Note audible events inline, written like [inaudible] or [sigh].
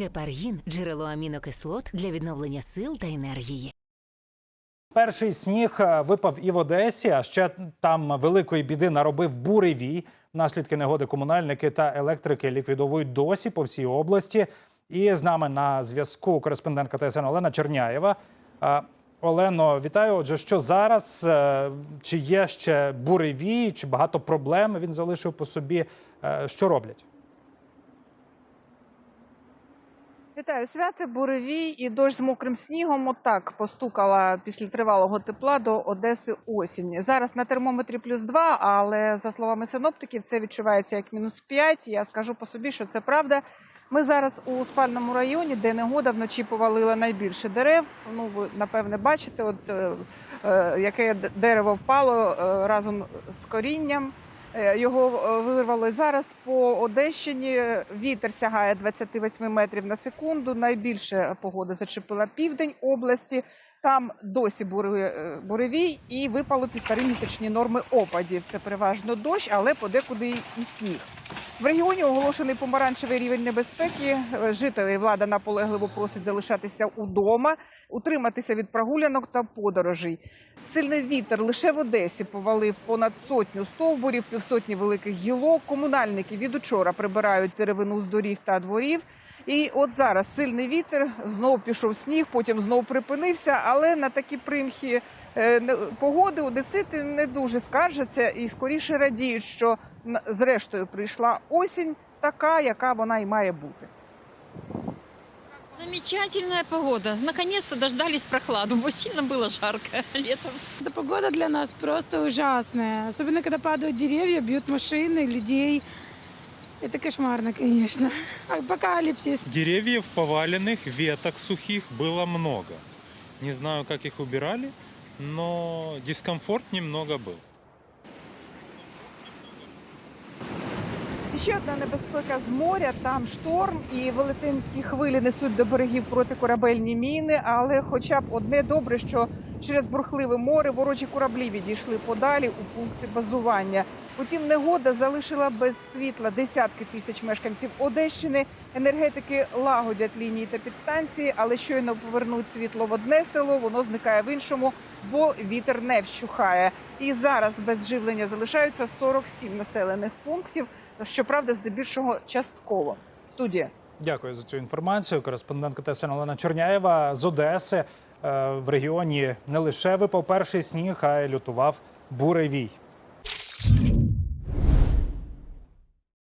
Гепаргін джерело амінокислот для відновлення сил та енергії. Перший сніг е, випав і в Одесі, а ще там великої біди наробив буревій. Наслідки негоди комунальники та електрики ліквідовують досі по всій області. І з нами на зв'язку кореспондентка ТСН Олена Черняєва. Е, Олено, вітаю. Отже, що зараз? Е, Чи є ще буревій, чи багато проблем він залишив по собі? Що роблять? Вітаю, святе, буревій і дощ з мокрим снігом. Отак постукала після тривалого тепла до Одеси осінь. Зараз на термометрі плюс 2, але за словами синоптиків, це відчувається як мінус 5. Я скажу по собі, що це правда. Ми зараз у спальному районі, де негода вночі повалила найбільше дерев. Ну, ви напевне бачите, от е, е, яке дерево впало е, разом з корінням. Е, Його вирвали вирвало зараз по Одещині. Вітер сягає 28 метрів на секунду. Найбільше погода зачепила південь області. Там досі е, буревій і випало півтори місячні норми опадів. Це переважно дощ, але подекуди і сніг. В регіоні оголошений помаранчевий рівень небезпеки. Жителі влада наполегливо просить залишатися удома, утриматися від прогулянок та подорожей. Сильний вітер лише в Одесі повалив понад сотню стовбурів, півсотні великих гілок. Комунальники від учора прибирають деревину з доріг та дворів. І от зараз сильний вітер, знов пішов сніг, потім знов припинився. Але на такі примхи е, не- погоди одесити не дуже скаржаться і скоріше радіють, що на- зрештою прийшла осінь, така, яка вона і має бути. Замечательная погода. Наконец-то дождались прохладу, бо сильно было жарко [laughs] летом. Эта погода для нас просто ужасная. Особенно, когда падают деревья, бьют машины, людей. Это кошмарно, конечно. Апокалипсис. Деревьев поваленных, веток сухих было много. Не знаю, как их убирали, но дискомфорт немного был. І ще одна небезпека з моря. Там шторм і велетенські хвилі несуть до берегів протикорабельні міни. Але, хоча б одне добре, що через бурхливе море ворожі кораблі відійшли подалі у пункти базування. Утім, негода залишила без світла десятки тисяч мешканців Одещини. Енергетики лагодять лінії та підстанції, але щойно повернуть світло в одне село, воно зникає в іншому, бо вітер не вщухає. І зараз без живлення залишаються 47 населених пунктів. Щоправда, здебільшого частково. Студія. Дякую за цю інформацію. Кореспондентка ТСН Олена Черняєва з Одеси. Е, В регіоні не лише випав перший сніг, а й лютував буревій.